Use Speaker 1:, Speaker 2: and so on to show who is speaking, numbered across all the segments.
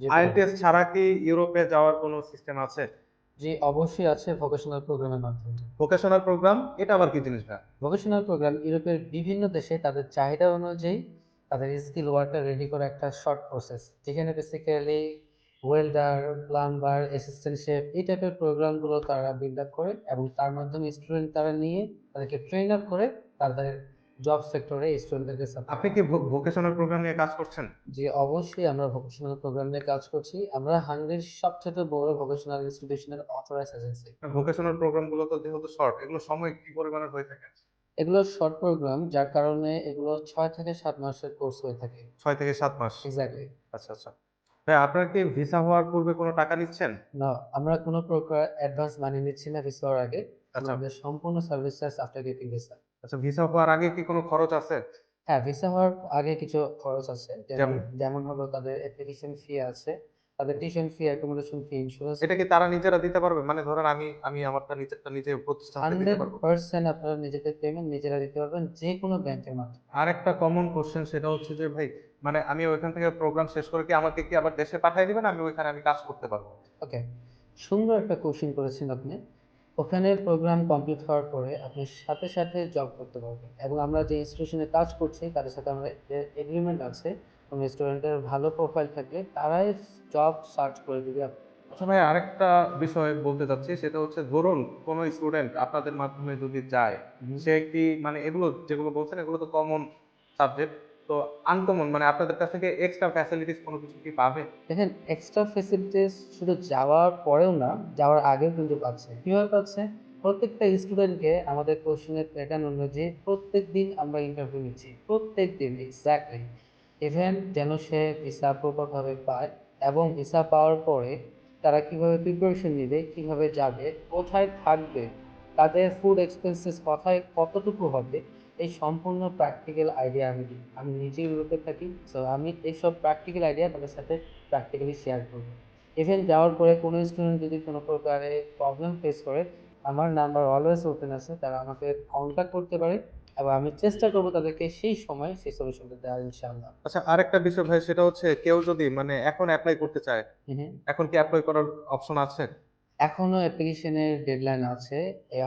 Speaker 1: IELTS ছাড়া কি ইউরোপে যাওয়ার কোনো সিস্টেম আছে?
Speaker 2: জি অবশ্যই আছে ভোকেশনাল প্রোগ্রামের মাধ্যমে।
Speaker 1: ভোকেশনাল প্রোগ্রাম এটা আবার কি জিনিস ভাই
Speaker 2: ভোকেশনাল প্রোগ্রাম ইউরোপের বিভিন্ন দেশে তাদের চাহিদা অনুযায়ী তাদের স্কিল ওয়ার্কার রেডি করা একটা শর্ট প্রসেস যেখানে basically welder plumber assistant chef এই টাইপের প্রোগ্রামগুলো তারা বিল্ড আপ করে এবং তার মাধ্যমে স্টুডেন্ট তারা নিয়ে তাদেরকে ট্রেন আপ করে তাদের জব সেক্টরে স্টুডেন্টদেরকে
Speaker 1: আপনি কি ভোকেশনাল প্রোগ্রাম নিয়ে কাজ করছেন?
Speaker 2: জি অবশ্যই আমরা ভোকেশনাল প্রোগ্রাম নিয়ে কাজ করছি। আমরা হাঙ্গেরির সবচেয়ে বড় ভোকেশনাল ইনস্টিটিউশনের অথরাইজ এজেন্সি
Speaker 1: ভোকেশনাল প্রোগ্রামগুলো তো যেহেতু শর্ট এগুলো সময় কি পরিমাণের হয়ে থাকে?
Speaker 2: এগুলো শর্ট প্রোগ্রাম যার কারণে এগুলো ছয় থেকে সাত মাসের কোর্স হয়ে থাকে।
Speaker 1: ছয় থেকে সাত মাস?
Speaker 2: এক্স্যাক্টলি
Speaker 1: আচ্ছা আচ্ছা। ভাই আপনার কি ভিসা হওয়ার পূর্বে কোনো টাকা নিচ্ছেন?
Speaker 2: না আমরা কোনো প্রকার অ্যাডভান্স মানি নিচ্ছি না ভিসা হওয়ার আগে।
Speaker 1: আচ্ছা।
Speaker 2: আমাদের সম্পূর্ণ service charge after getting visa
Speaker 1: আচ্ছা ভিসা হওয়ার আগে কি কোনো খরচ আছে?
Speaker 2: হ্যাঁ ভিসা হওয়ার আগে কিছু খরচ আছে। যেমন হলো তাদের অ্যাপ্লিকেশন ফি আছে তাদের tuition fee accommodation fee insurance
Speaker 1: এটা কি তারা নিজেরা দিতে পারবে? মানে ধরেন আমি আমি আমারটা নিজেরটা নিজে প্রতিষ্ঠান দিতে পারব।
Speaker 2: পার্সেন্ট আপনারা নিজেদের পেমেন্ট নিজেরা দিতে পারবেন যে কোনো ব্যাংকের মাধ্যমে।
Speaker 1: আর একটা কমন কোশ্চেন সেটা হচ্ছে যে ভাই মানে আমি ওইখান থেকে প্রোগ্রাম শেষ করে কি আমাকে কি আবার দেশে পাঠিয়ে দিবেন? আমি ওইখানে আমি কাজ করতে পারব।
Speaker 2: ওকে সুন্দর একটা কোশ্চেন করেছেন আপনি। ওখানে প্রোগ্রাম কমপ্লিট হওয়ার পরে আপনি সাথে সাথে জব করতে পারবেন এবং আমরা যে ইনস্টিটিউশনে কাজ করছি তাদের সাথে আমরা এগ্রিমেন্ট আছে কোনো স্টুডেন্টের ভালো প্রোফাইল থাকলে তারাই জব সার্চ করে দিবে।
Speaker 1: আচ্ছা ভাই আরেকটা বিষয় বলতে চাচ্ছি সেটা হচ্ছে ধরুন কোনো স্টুডেন্ট আপনাদের মাধ্যমে যদি যায় সে একটি মানে এগুলো যেগুলো বলছেন এগুলো তো কমন সাবজেক্ট তো আনকমন মানে আপনাদের কাছ থেকে এক্সট্রা ফ্যাসিলিটিস কোনো কিছু কি পাবে?
Speaker 2: দেখেন এক্সট্রা ফেসিলিটিস শুধু যাওয়ার পরেও না, যাওয়ার আগেও কিন্তু পাচ্ছে। কীভাবে পাচ্ছে? প্রত্যেকটা স্টুডেন্টকে আমাদের কোশ্চেনের প্যাটার্ন অনুযায়ী প্রত্যেক দিন আমরা ইন্টারভিউ নিচ্ছি। প্রত্যেক দিন এক্স্যাক্টলি ইভেন যেন সে ভিসা প্রপারভাবে পায় এবং ভিসা পাওয়ার পরে তারা কীভাবে প্রিপারেশন নেবে, কীভাবে যাবে, কোথায় থাকবে, তাদের ফুড এক্সপেন্সেস কোথায় কতটুকু হবে এই সম্পূর্ণ প্র্যাকটিক্যাল আইডিয়া আমি দিই। আমি নিজে ইউরোপে থাকি সো আমি এইসব প্র্যাকটিক্যাল আইডিয়া তাদের সাথে প্র্যাকটিক্যালি শেয়ার করব। ইভেন যাওয়ার পরে কোনো স্টুডেন্ট যদি কোনো প্রকারে প্রবলেম ফেস করে আমার নাম্বার অলওয়েজ ওপেন আছে তারা আমাকে কন্ট্যাক্ট করতে পারে এবং আমি চেষ্টা করব তাদেরকে সেই সময় সেই সলিউশনটা দেওয়ার ইনশাআল্লাহ।
Speaker 1: আচ্ছা আরেকটা বিষয় ভাই সেটা হচ্ছে কেউ যদি মানে এখন অ্যাপ্লাই করতে চায় এখন কি অ্যাপ্লাই করার অপশন আছে?
Speaker 2: এখনও অ্যাপ্লিকেশনের ডেডলাইন আছে।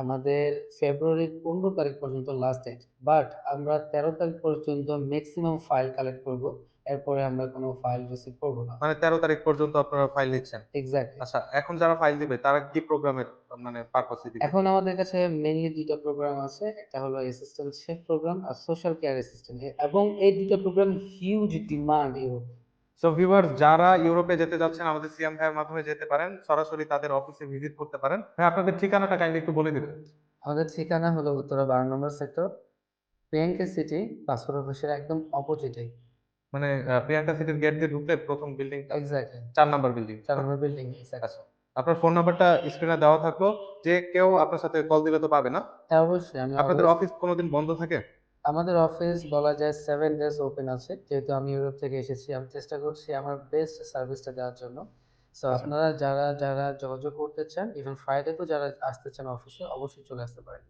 Speaker 2: আমাদের ফেব্রুয়ারির পনেরো তারিখ পর্যন্ত লাস্ট ডেট বাট আমরা তেরো তারিখ পর্যন্ত ম্যাক্সিমাম ফাইল কালেক্ট করব। এরপরে আমরা কোনো ফাইল রিসিভ করব না।
Speaker 1: মানে তেরো তারিখ পর্যন্ত আপনারা ফাইল নিচ্ছেন?
Speaker 2: এক্স্যাক্টলি
Speaker 1: আচ্ছা এখন যারা ফাইল দিবে তারা কি প্রোগ্রামের মানে পারপাসে দিবে?
Speaker 2: এখন আমাদের কাছে মেইনলি দুটো প্রোগ্রাম আছে। একটা হলো অ্যাসিস্ট্যান্ট শেফ প্রোগ্রাম আর সোশ্যাল কেয়ার অ্যাসিস্ট্যান্ট এবং এই দুটো program huge demand Europe
Speaker 1: so viewer যারা ইউরোপে যেতে যাচ্ছেন আমাদের সিএম ভাইয়ের মাধ্যমে যেতে পারেন সরাসরি তাদের অফিসে ভিজিট করতে পারেন। ভাই আপনাদের ঠিকানাটা কাইন্ডলি একটু বলে দিবেন।
Speaker 2: আমাদের ঠিকানা হলো উত্তরা বারো নম্বর সেক্টর প্রিয়াঙ্কা সিটি পাসপোর্ট অফিসের একদম অপোজিটে
Speaker 1: মানে প্রিয়াঙ্কা সিটির গেট দিয়ে ঢুকলে প্রথম বিল্ডিং
Speaker 2: এক্স্যাক্টলি
Speaker 1: চার নম্বর বিল্ডিং
Speaker 2: চার নম্বর বিল্ডিং
Speaker 1: আচ্ছা। আপনার ফোন নাম্বারটা স্ক্রিনে দেওয়া থাকল যে কেউ আপনার সাথে কল দিলে তো পাবে না।
Speaker 2: হ্যাঁ অবশ্যই আমি
Speaker 1: আপনাদের অফিস কোনোদিন বন্ধ থাকে?
Speaker 2: আমাদের অফিস বলা যায় সেভেন ডেজ ওপেন আছে। যেহেতু আমি ইউরোপ থেকে এসেছি আমি চেষ্টা করছি আমার বেস্ট সার্ভিসটা দেওয়ার জন্য। সো
Speaker 1: আচ্ছা।
Speaker 2: আপনারা যারা যারা যোগাযোগ করতে চান ইভেন ফ্রাইডে তো যারা আসতে চান অফিসে অবশ্যই চলে আসতে পারেন।